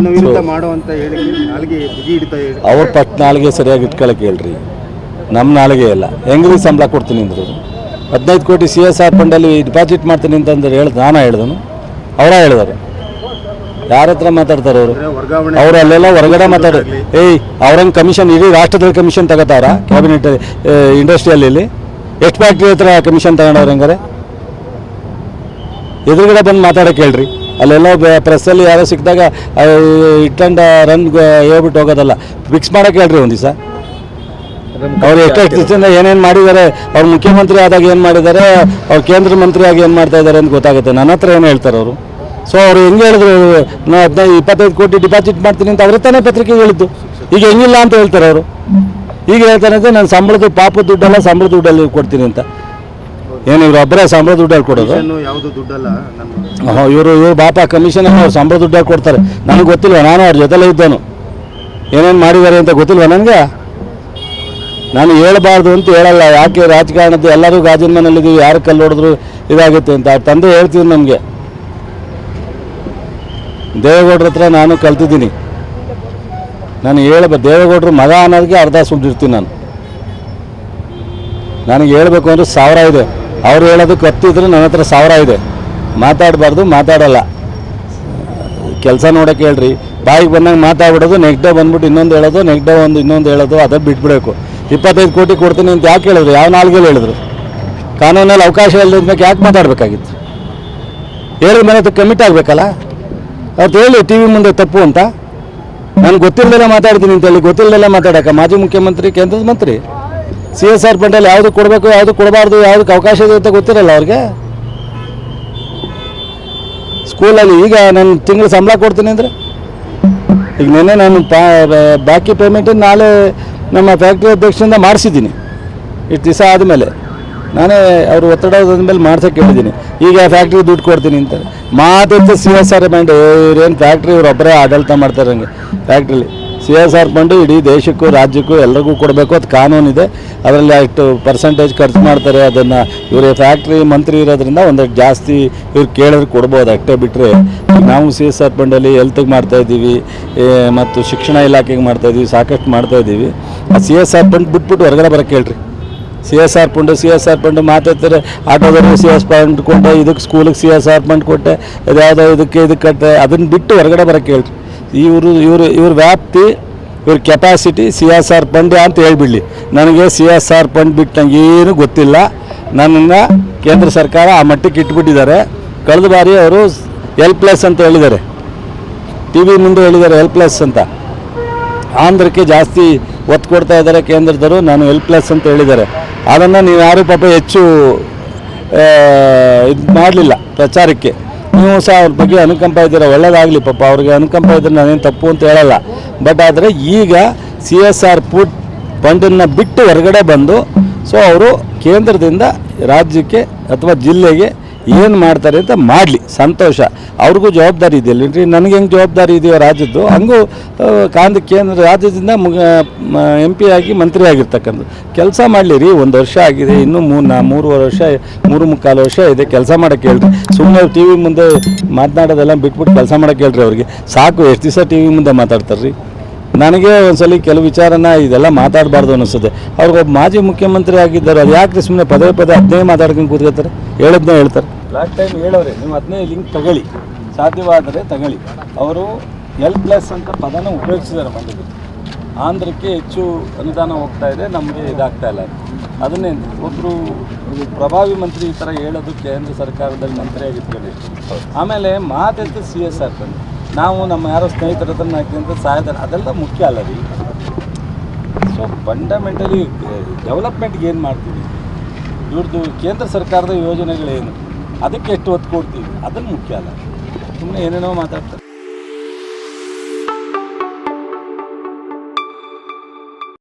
ತನ್ನ ವಿರುದ್ಧ ಮಾಡುವಂತ ಹೇಳಿಕೆ ನಾಲ್ಗೆ ಬಿಗಿ ಹಿಡಿತಾ ಹೇಳಿ ಅವ್ರ ಪಟ್ ನಾಳಿಗೆ ಸರಿಯಾಗಿ ಇಟ್ಕೊಳಕ್ಕೆ ಹೇಳ್ರಿ. ನಮ್ಮ ನಾಲ್ಗೆ ಇಲ್ಲ ಹೆಂಗ್ರಿ ಸಂಬಳ ಕೊಡ್ತೀನಿ ಅಂದ್ರೆ. ಹದಿನೈದು ಕೋಟಿ ಸಿ ಎಸ್ ಆರ್ ಫಂಡಲ್ಲಿ ಡಿಪಾಸಿಟ್ ಮಾಡ್ತೀನಿ ಅಂತಂದ್ರೆ ಹೇಳ್ದು ನಾನು ಹೇಳ್ದನು. ಅವರ ಹೇಳಿದಾರೆ. ಯಾರ ಹತ್ರ ಮಾತಾಡ್ತಾರೆ ಅವರು? ಅವ್ರು ಅಲ್ಲೆಲ್ಲ ಹೊರಗಡೆ ಮಾತಾಡಿ ಏಯ್ ಅವ್ರಂಗೆ ಕಮಿಷನ್ ಇಡೀ ರಾಷ್ಟ್ರದಲ್ಲಿ ಕಮಿಷನ್ ತಗೋತಾರ? ಕ್ಯಾಬಿನೆಟ್ ಇಂಡಸ್ಟ್ರಿಯಲ್ಲಿ ಎಷ್ಟು ಫ್ಯಾಕ್ಟ್ರಿ ಹತ್ರ ಕಮಿಷನ್ ತಗೊಂಡವ್ರು ಹೆಂಗಾರೆ? ಎದುರುಗಡೆ ಬಂದು ಮಾತಾಡಕ್ಕೆ ಹೇಳ್ರಿ. ಅಲ್ಲೆಲ್ಲ ಪ್ರೆಸ್ಸಲ್ಲಿ ಯಾರೋ ಸಿಕ್ಕಿದಾಗ ಇಟ್ಕೊಂಡು ರನ್ ಹೇಳ್ಬಿಟ್ಟು ಹೋಗೋದಲ್ಲ. ಫಿಕ್ಸ್ ಮಾಡೋಕೆ ಹೇಳ್ರಿ ಒಂದು ದಿವಸ. ಅವ್ರು ಎಷ್ಟೆಷ್ಟು ಏನೇನು ಮಾಡಿದ್ದಾರೆ ಅವ್ರು ಮುಖ್ಯಮಂತ್ರಿ ಆದಾಗ ಏನು ಮಾಡಿದ್ದಾರೆ ಅವ್ರು ಕೇಂದ್ರ ಮಂತ್ರಿ ಆಗಿ ಏನು ಮಾಡ್ತಾ ಇದ್ದಾರೆ ಅಂತ ಗೊತ್ತಾಗುತ್ತೆ. ನನ್ನ ಹತ್ರ ಏನು ಹೇಳ್ತಾರೆ ಅವರು? ಸೊ ಅವರು ಹೆಂಗೆ ಹೇಳಿದ್ರು ನಾ ಹದಿನೈದು ಇಪ್ಪತ್ತೈದು ಕೋಟಿ ಡಿಪಾಸಿಟ್ ಮಾಡ್ತೀನಿ ಅಂತ ಅವ್ರ ತಾನೇ ಪತ್ರಿಕೆ ಹೇಳಿದ್ದು. ಈಗ ಹೆಂಗಿಲ್ಲ ಅಂತ ಹೇಳ್ತಾರೆ ಅವರು. ಈಗ ಹೇಳ್ತಾರೆ ಅಂದರೆ ನಾನು ಸಂಬಳದ ಪಾಪ ದುಡ್ಡೆಲ್ಲ ಸಂಬಳ ದುಡ್ಡಲ್ಲಿ ಕೊಡ್ತೀನಿ ಅಂತ. ಏನು ಇವ್ರು ಒಬ್ಬರೇ ಸಂಬಳ ದುಡ್ಡಲ್ಲಿ ಕೊಡೋದು? ಯಾವುದು ದುಡ್ಡಲ್ಲ ಇವರು ಇವರು ಬಾಪ ಕಮಿಷನ್ ಅವ್ರು ಸಂಬಳ ದುಡ್ಡಾಗಿ ಕೊಡ್ತಾರೆ? ನನಗೆ ಗೊತ್ತಿಲ್ಲ ನಾನು ಅವ್ರ ಜೊತೆಲೇ ಇದ್ದಾನು ಏನೇನು ಮಾಡಿದ್ದಾರೆ ಅಂತ ಗೊತ್ತಿಲ್ವ ನನಗೆ? ನಾನು ಹೇಳಬಾರ್ದು ಅಂತ ಹೇಳಲ್ಲ ಯಾಕೆ ರಾಜಕಾರಣದ್ದು ಎಲ್ಲರೂ ಗಾಜಿನ ಮನೇಲಿದ್ದೀವಿ ಯಾರು ಕಲ್ಲು ಹೊಡೆದ್ರು ಇದಾಗುತ್ತೆ ಅಂತ. ಅವ್ರ ತಂದೆ ಹೇಳ್ತಿದ್ರು ನಮಗೆ ದೇವೇಗೌಡ್ರ ಹತ್ರ ನಾನು ಕಲ್ತಿದ್ದೀನಿ. ನಾನು ಹೇಳಬ ದೇವೇಗೌಡರು ಮಗ ಅನ್ನೋದಕ್ಕೆ ಅರ್ಧ ಸುಟ್ಟಿರ್ತೀನಿ ನಾನು. ನನಗೆ ಹೇಳಬೇಕು ಅಂದ್ರೆ ಸಾವಿರ ಇದೆ. ಅವ್ರು ಹೇಳೋದಕ್ಕೆ ಕತ್ತಿದ್ರೆ ನನ್ನ ಹತ್ರ ಸಾವಿರ ಇದೆ. ಮಾತಾಡಬಾರ್ದು, ಮಾತಾಡಲ್ಲ. ಕೆಲಸ ನೋಡೋಕೆ ಹೇಳ್ರಿ. ಬಾಯಿಗೆ ಬಂದಾಗ ಮಾತಾಡ್ಬಿಡೋದು ನೆಕ್ಸ್ಟ್ ಡೇ ಬಂದ್ಬಿಟ್ಟು ಇನ್ನೊಂದು ಹೇಳೋದು ನೆಕ್ಸ್ಟ್ ಡೇ ಒಂದು ಇನ್ನೊಂದು ಹೇಳೋದು, ಅದೇ ಬಿಟ್ಬಿಡಬೇಕು ಇಪ್ಪತ್ತೈದು ಕೋಟಿ ಕೊಡ್ತೀನಿ ಅಂತ ಯಾಕೆ ಹೇಳಿದ್ರು? ಯಾವ ನಾಲ್ಗೆಲ್ಲ ಹೇಳಿದ್ರು? ಕಾನೂನಲ್ಲಿ ಅವಕಾಶ ಇಲ್ಲದ್ಮೇಲೆ ಯಾಕೆ ಮಾತಾಡಬೇಕಾಗಿತ್ತು? ಹೇಳಿದ ಮೇಲೆ ಕಮಿಟ್ ಆಗಬೇಕಲ್ಲ? ಅವತ್ತು ಹೇಳಿ ಟಿ ವಿ ಮುಂದೆ ತಪ್ಪು ಅಂತ. ನಾನು ಗೊತ್ತಿಲ್ಲದೆಲ್ಲ ಮಾತಾಡ್ತೀನಿ ಅಂತ ಹೇಳಿ ಗೊತ್ತಿಲ್ಲದೆಲ್ಲ ಮಾತಾಡಕ ಮಾಜಿ ಮುಖ್ಯಮಂತ್ರಿ, ಕೇಂದ್ರದ ಮಂತ್ರಿ. ಸಿ ಎಸ್ ಆರ್ ಫಂಡಲ್ಲಿ ಯಾವುದು ಕೊಡಬೇಕು, ಯಾವುದು ಕೊಡಬಾರ್ದು, ಯಾವುದಕ್ಕೆ ಅವಕಾಶ ಇದೆ ಅಂತ ಗೊತ್ತಿರಲ್ಲ ಅವ್ರಿಗೆ? ಸ್ಕೂಲಲ್ಲಿ ಈಗ ನಾನು ತಿಂಗಳು ಸಂಬಳ ಕೊಡ್ತೀನಿ ಅಂದರೆ? ಈಗ ನಿನ್ನೆ ನಾನು ಪಾ ಬಾಕಿ ಪೇಮೆಂಟ್ ನಾಳೆ ನಮ್ಮ ಫ್ಯಾಕ್ಟ್ರಿ ಅಧ್ಯಕ್ಷರಿಂದ ಮಾಡಿಸಿದ್ದೀನಿ. ಇಷ್ಟು ದಿವಸ ಆದಮೇಲೆ. ನಾನೇ ಅವರು ಒತ್ತಡ ಮೇಲೆ ಮಾಡ್ಸೋಕೆ ಕೇಳಿದ್ದೀನಿ ಈಗ ಫ್ಯಾಕ್ಟ್ರಿಗೆ ದುಡ್ಡು ಕೊಡ್ತೀನಿ ಅಂತ. ಮಾತಿತ್ತು ಸಿ ಎಸ್ ಆರ್ ಫಂಡ್ ಇವ್ರೇನು ಫ್ಯಾಕ್ಟ್ರಿ ಇವರೊಬ್ಬರೇ ಆಡಳಿತ ಮಾಡ್ತಾರೆ ಹಂಗೆ ಫ್ಯಾಕ್ಟ್ರಿಲಿ ಸಿ ಎಸ್ ಆರ್ ಫಂಡು ಇಡೀ ದೇಶಕ್ಕೂ, ರಾಜ್ಯಕ್ಕೂ ಎಲ್ರಿಗೂ ಕೊಡಬೇಕು ಅದು ಕಾನೂನಿದೆ. ಅದರಲ್ಲಿ ಅಷ್ಟು ಪರ್ಸೆಂಟೇಜ್ ಖರ್ಚು ಮಾಡ್ತಾರೆ, ಅದನ್ನು ಇವರು ಫ್ಯಾಕ್ಟ್ರಿ ಮಂತ್ರಿ ಇರೋದ್ರಿಂದ ಒಂದಷ್ಟು ಜಾಸ್ತಿ ಇವ್ರು ಕೇಳಿದ್ರೆ ಕೊಡ್ಬೋದು. ಅಷ್ಟೇ ಬಿಟ್ಟರೆ ನಾವು ಸಿ ಎಸ್ ಆರ್ ಫಂಡಲ್ಲಿ ಹೆಲ್ತಿಗೆ ಮಾಡ್ತಾ ಇದ್ದೀವಿ ಮತ್ತು ಶಿಕ್ಷಣ ಇಲಾಖೆಗೆ ಮಾಡ್ತಾ ಇದ್ದೀವಿ, ಸಾಕಷ್ಟು ಮಾಡ್ತಾ ಇದ್ದೀವಿ. ಆ ಸಿ ಎಸ್ ಆರ್ ಫಂಡ್ ಬಿಟ್ಬಿಟ್ಟು ಹೊರಗಡೆ ಬರೋಕ್ಕೆ ಹೇಳ್ರಿ C S R fund C S R fund ಮಾತಾಡ್ತಾರೆ, ಆಟೋದವ್ರಿಗೆ ಸಿ ಎಸ್ ಫಂಡ್ ಕೊಟ್ಟೆ, ಇದಕ್ಕೆ ಸ್ಕೂಲಿಗೆ ಸಿ ಎಸ್ ಆರ್ ಫಂಡ್ ಕೊಟ್ಟೆ, ಅದ್ಯಾವುದೋ ಇದಕ್ಕೆ ಇದಕ್ಕೆ ಕಟ್ಟೆ ಅದನ್ನು ಬಿಟ್ಟು ಹೊರಗಡೆ ಬರೋಕ್ಕೆ ಹೇಳ್ರಿ ಇವರು ಇವರು ಇವ್ರ ವ್ಯಾಪ್ತಿ, ಇವ್ರ capacity C S R fund ಅಂತ ಹೇಳಿಬಿಡಲಿ. ನನಗೆ ಸಿ ಎಸ್ ಆರ್ ಫಂಡ್ ಬಿಟ್ಟು ನಂಗೆ ಏನೂ ಗೊತ್ತಿಲ್ಲ. ನನ್ನನ್ನು ಕೇಂದ್ರ ಸರ್ಕಾರ ಆ ಮಟ್ಟಕ್ಕೆ ಇಟ್ಬಿಟ್ಟಿದ್ದಾರೆ. ಕಳೆದ ಬಾರಿ ಅವರು ಎಲ್ ಪ್ಲಸ್ ಅಂತ ಹೇಳಿದ್ದಾರೆ. ಟಿ ವಿ ಮುಂದೆ ಹೇಳಿದ್ದಾರೆ ಎಲ್ ಪ್ಲಸ್ ಅಂತ. ಆಂಧ್ರಕ್ಕೆ ಜಾಸ್ತಿ ಒತ್ತು ಕೊಡ್ತಾ ಇದ್ದಾರೆ ಕೇಂದ್ರದವರು, ನಾನು ಎಲ್ ಪ್ಲಸ್ ಅಂತ ಹೇಳಿದ್ದಾರೆ. ಅದನ್ನು ನೀವು ಯಾರು ಪಾಪ ಹೆಚ್ಚು ಇದು ಮಾಡಲಿಲ್ಲ ಪ್ರಚಾರಕ್ಕೆ. ನೀವು ಸಹ ಅವ್ರ ಬಗ್ಗೆ ಅನುಕಂಪ ಇದ್ದೀರ? ಒಳ್ಳೇದಾಗಲಿ ಪಾಪ, ಅವ್ರಿಗೆ ಅನುಕಂಪ ಇದ್ರೆ ನಾನೇನು ತಪ್ಪು ಅಂತ ಹೇಳಲ್ಲ. ಬಟ್ ಆದರೆ ಈಗ ಸಿ ಎಸ್ ಆರ್ ಪುಟ್ ಫಂಡನ್ನು ಬಿಟ್ಟು ಹೊರಗಡೆ ಬಂದು ಸೊ ಅವರು ಕೇಂದ್ರದಿಂದ ರಾಜ್ಯಕ್ಕೆ ಅಥವಾ ಜಿಲ್ಲೆಗೆ ಏನು ಮಾಡ್ತಾರೆ ಅಂತ ಮಾಡಲಿ, ಸಂತೋಷ. ಅವ್ರಿಗೂ ಜವಾಬ್ದಾರಿ ಇದೆಯಲ್ರಿ ನನಗೆ ಹೆಂಗೆ ಜವಾಬ್ದಾರಿ ಇದೆಯೋ ರಾಜ್ಯದ್ದು. ಹಂಗೂ ಕಾಂದ ಕೇಂದ್ರ ರಾಜ್ಯದಿಂದ ಮುಗ ಎಂ ಪಿ ಆಗಿ ಮಂತ್ರಿ ಆಗಿರ್ತಕ್ಕಂಥದ್ದು. ಕೆಲಸ ಮಾಡಲಿ ರೀ ಒಂದು ವರ್ಷ ಆಗಿದೆ, ಇನ್ನೂ ಮೂರು, ನಾ, ಮೂರುವರೆ ವರ್ಷ, ಮೂರು ಮುಕ್ಕಾಲು ವರ್ಷ ಇದೆ ಕೆಲಸ ಮಾಡೋಕ್ಕೆ ಹೇಳ್ರಿ. ಸುಮ್ಮನೆ ಟಿ ವಿ ಮುಂದೆ ಮಾತನಾಡೋದೆಲ್ಲ ಬಿಟ್ಬಿಟ್ಟು ಕೆಲಸ ಮಾಡೋಕ್ಕೆ ಹೇಳ್ರಿ ಅವ್ರಿಗೆ. ಸಾಕು, ಎಷ್ಟು ದಿವಸ ಟಿ ವಿ ಮುಂದೆ ಮಾತಾಡ್ತಾರೆ ರೀ ನನಗೆ ಒಂದ್ಸಲಿ ಕೆಲವು ವಿಚಾರನ ಇದೆಲ್ಲ ಮಾತಾಡಬಾರ್ದು ಅನಿಸುತ್ತೆ. ಅವ್ರಿಗೊಬ್ಬ ಮಾಜಿ ಮುಖ್ಯಮಂತ್ರಿ ಆಗಿದ್ದಾರೆ ಅದು ಯಾಕೆ ಸುಮ್ಮನೆ ಪದೇ ಪದೇ ಹದಿನೈದು ಮಾತಾಡ್ಕೊಂಡು ಕೂತ್ಕೋತಾರೆ ಹೇಳೋದನ್ನ ಹೇಳ್ತಾರೆ. ಲಾಸ್ಟ್ ಟೈಮ್ ಹೇಳೋರೆ, ನೀವು ಹದಿನೈದು ಲಿಂಕ್ ತಗೊಳ್ಳಿ. ಸಾಧ್ಯವಾದರೆ ತಗೊಳ್ಳಿ. ಅವರು ಎಲ್ ಪ್ಲಸ್ ಅಂತ ಪದನ ಉಪಯೋಗಿಸಿದ್ದಾರೆ ಮಂಡ್ಯದಲ್ಲಿ. ಆಂಧ್ರಕ್ಕೆ ಹೆಚ್ಚು ಅನುದಾನ ಹೋಗ್ತಾ ಇದೆ, ನಮಗೆ ಇದಾಗ್ತಾ ಇಲ್ಲ. ಅದನ್ನೇ ಒಬ್ಬರು ಪ್ರಭಾವಿ ಮಂತ್ರಿ ಈ ಥರ ಹೇಳೋದು ಕೇಂದ್ರ ಸರ್ಕಾರದಲ್ಲಿ ಮಂತ್ರಿ ಆಗಿರ್ತಾರೆ ಆಮೇಲೆ ಮಾತೆತ್ತು ಸಿ ಎಸ್ ಆರ್ ತಂದು ನಾವು ನಮ್ಮ ಯಾರೋ ಸ್ನೇಹಿತರ ಹತ್ರ ಹಾಕಿದಂಥ ಅದೆಲ್ಲ ಮುಖ್ಯ ಅಲ್ಲ ರೀ. ಸೊ ಫಂಡಮೆಂಟಲಿ ಡೆವಲಪ್ಮೆಂಟ್ಗೆ ಏನು ಮಾಡ್ತೀವಿ? ಇವ್ರದ್ದು ಕೇಂದ್ರ ಸರ್ಕಾರದ ಯೋಜನೆಗಳೇನು? ಅದಕ್ಕೆ ಎಷ್ಟು ಒತ್ತು ಕೊಡ್ತೀವಿ? ಅದನ್ನು ಮುಖ್ಯ ಅಲ್ಲ. ಸುಮ್ಮನೆ ಏನೇನೋ ಮಾತಾಡ್ತಾರೆ.